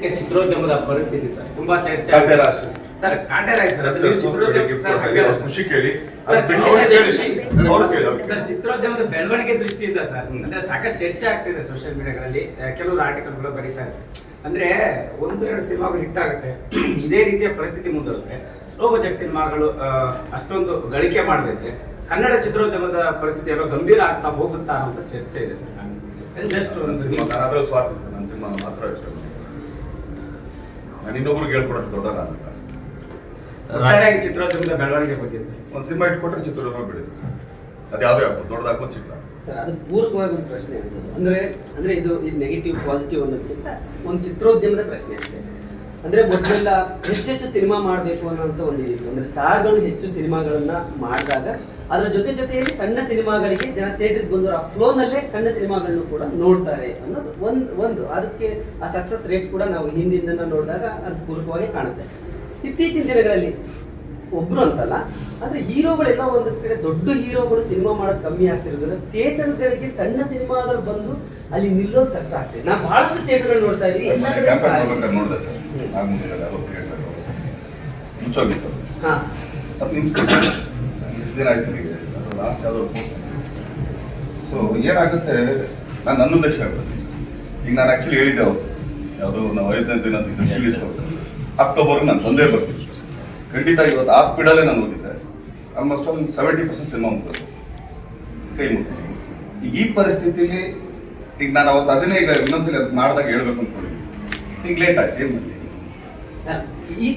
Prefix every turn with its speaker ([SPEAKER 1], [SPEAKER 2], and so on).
[SPEAKER 1] ಚಿತ್ರೋದ್ಯಮದ ಪರಿಸ್ಥಿತಿ ಸರ್ ತುಂಬಾ ಚರ್ಚೆ ಸರ್
[SPEAKER 2] ಖುಷಿ ಕೇಳಿ.
[SPEAKER 1] ಸರ್, ಚಿತ್ರೋದ್ಯಮದ ಬೆಳವಣಿಗೆ ದೃಷ್ಟಿಯಿಂದ ಸರ್. ಅಂದ್ರೆ ಸಾಕಷ್ಟು ಚರ್ಚೆ ಆಗ್ತಿದೆ ಸೋಷಿಯಲ್ ಮೀಡಿಯಾಗಳಲ್ಲಿ ಕೆಲವರು ಆರ್ಟಿಕಲ್ಗಳು ಬರೀತಾರೆ ಅಂದ್ರೆ ಒಂದು ಎರಡು ಸಿನಿಮಾಗಳು ಹಿಟ್ ಆಗುತ್ತೆ. ಇದೇ ರೀತಿಯ ಪರಿಸ್ಥಿತಿ ಮುಂದುವರೆದ್ರೆ ಲೋ ಬಜೆಟ್ ಸಿನಿಮಾಗಳು ಅಷ್ಟೊಂದು ಗಳಿಕೆ ಮಾಡಬೇಕು. ಕನ್ನಡ ಚಿತ್ರೋದ್ಯಮದ ಪರಿಸ್ಥಿತಿ ಎಲ್ಲ ಗಂಭೀರ ಆಗ್ತಾ ಹೋಗುತ್ತಾ ಅನ್ನೋ ಚರ್ಚೆ ಇದೆ ಸರ್. ಜಸ್ಟ್ ಒಂದು
[SPEAKER 2] ಸಿನಿಮಾ ನಾನು ಅದ್ರಲ್ಲಿ ಸ್ವಾರ್ಥ ಸರ್ ನನ್ನ ಸಿನಿಮಾ ಮಾತ್ರ ಇಷ್ಟ ನಾನು ಇನ್ನೊಬ್ರು ಹೇಳ್ಕೊಡೋಷ್ಟು ದೊಡ್ಡ.
[SPEAKER 1] ಒಟ್ಟಾರೆಯಾಗಿ ಚಿತ್ರೋದ್ಯಮದ ಬೆಳವಣಿಗೆ ಬಗ್ಗೆ ಸರ್.
[SPEAKER 2] ಒಂದು ಸಿನಿಮಾ ಇಟ್ಕೊಟ್ರೆ ಚಿತ್ರದುರ್ಗ ಬಿಡುತ್ತೆ ಸರ್. ಅದು ಯಾವುದೇ ಆಗ್ಬೋದು ದೊಡ್ಡದಾಗ್ಬೋದು ಚಿತ್ರ
[SPEAKER 3] ಸರ್ ಅದು ಪೂರಕವಾಗಿ ಒಂದು ಪ್ರಶ್ನೆ ಅನ್ಸೋದು ಅಂದ್ರೆ ಅಂದ್ರೆ ಇದು ಇದು ನೆಗೆಟಿವ್ ಪಾಸಿಟಿವ್ ಅನ್ನೋದಕ್ಕಿಂತ ಒಂದು ಚಿತ್ರೋದ್ಯಮದ ಪ್ರಶ್ನೆ ಅಷ್ಟೇ ಅಂದ್ರೆ ಮೊದಲೆಲ್ಲ ಹೆಚ್ಚೆಚ್ಚು ಸಿನಿಮಾ ಮಾಡಬೇಕು ಅನ್ನೋಂಥ ಒಂದು ಇತ್ತು ಅಂದ್ರೆ ಸ್ಟಾರ್ಗಳು ಹೆಚ್ಚು ಸಿನಿಮಾಗಳನ್ನ ಮಾಡಿದಾಗ ಅದರ ಜೊತೆ ಜೊತೆಯಲ್ಲಿ ಸಣ್ಣ ಸಿನಿಮಾಗಳಿಗೆ ಜನ ಥಿಯೇಟರ್ಗೆ ಬಂದವರು ಆ ಫ್ಲೋನಲ್ಲೇ ಸಣ್ಣ ಸಿನಿಮಾಗಳನ್ನು ಕೂಡ ನೋಡ್ತಾರೆ ಅನ್ನೋದು ಒಂದು ಒಂದು. ಅದಕ್ಕೆ ಆ ಸಕ್ಸಸ್ ರೇಟ್ ಕೂಡ ನಾವು ಹಿಂದಿನ ನೋಡಿದಾಗ ಅದು ಪೂರಕವಾಗಿ ಕಾಣುತ್ತೆ. ಇತ್ತೀಚಿನ ದಿನಗಳಲ್ಲಿ ಒಬ್ರು ಅಂತಲ್ಲ ಅಂದ್ರೆ ಹೀರೋಗಳೆಲ್ಲ ಒಂದು ಕಡೆ ದೊಡ್ಡ ಹೀರೋಗಳು ಸಿನಿಮಾ ಮಾಡೋದು ಕಮ್ಮಿ ಆಗ್ತಿರೋದ್ರಿಂದ ಥಿಯೇಟರ್ಗಳಿಗೆ ಸಣ್ಣ ಸಿನಿಮಾಗಳು ಬಂದು ಅಲ್ಲಿ ನಿಲ್ಲೋದು ಕಷ್ಟ ಆಗ್ತದೆ. ನಾವು ಬಹಳಷ್ಟು ಥಿಯೇಟರ್ ನೋಡ್ತಾ ಇದೀವಿ
[SPEAKER 2] ನೋಡಿದೆ ಸರ್. ಮುಚ್ಚೋಗಿತ್ತು ಅದು. ಆಯ್ತು ನನಗೆ ಲಾಸ್ಟ್ ಯಾವುದೋ ಸೊ ಏನಾಗುತ್ತೆ? ನಾನು ನನ್ನ ಉದ್ದೇಶ ಹೇಳ್ಬೋದು ಈಗ ನಾನು ಆ್ಯಕ್ಚುಲಿ ಹೇಳಿದ್ದೆ ಅವತ್ತು. ಯಾವುದು ನಾವು ಐದನೇ ದಿನ ಅಕ್ಟೋಬರ್ ಅಕ್ಟೋಬರ್ಗೆ ನಾನು ಬಂದೇ ಬರ್ತೀನಿ. ಖಂಡಿತ ಇವತ್ತು ಆ ಸ್ಪೀಡಲ್ಲೇ ನಾನು ಹೋಗಿದ್ದೆ ಆಲ್ಮೋಸ್ಟ್ ಒಂದು ಸೆವೆಂಟಿ ಪರ್ಸೆಂಟ್ ಸಿನಿಮಾ ಮುಗಿದು ಕೈ ಮುಗಿದು. ಈ ಪರಿಸ್ಥಿತಿಯಲ್ಲಿ ಈಗ ನಾನು ಅವತ್ತು ಅದನ್ನೇ ಈಗ ಇನ್ನೊಂದ್ಸಲಿ ಅದು ಮಾಡಿದಾಗ ಹೇಳ್ಬೇಕು ಅಂದ್ಕೊಂಡಿದ್ದೀನಿ. ಈಗ ಲೇಟ್ ಆಯ್ತು, ಏನು ಮಾಡಲಿ?
[SPEAKER 3] ಈ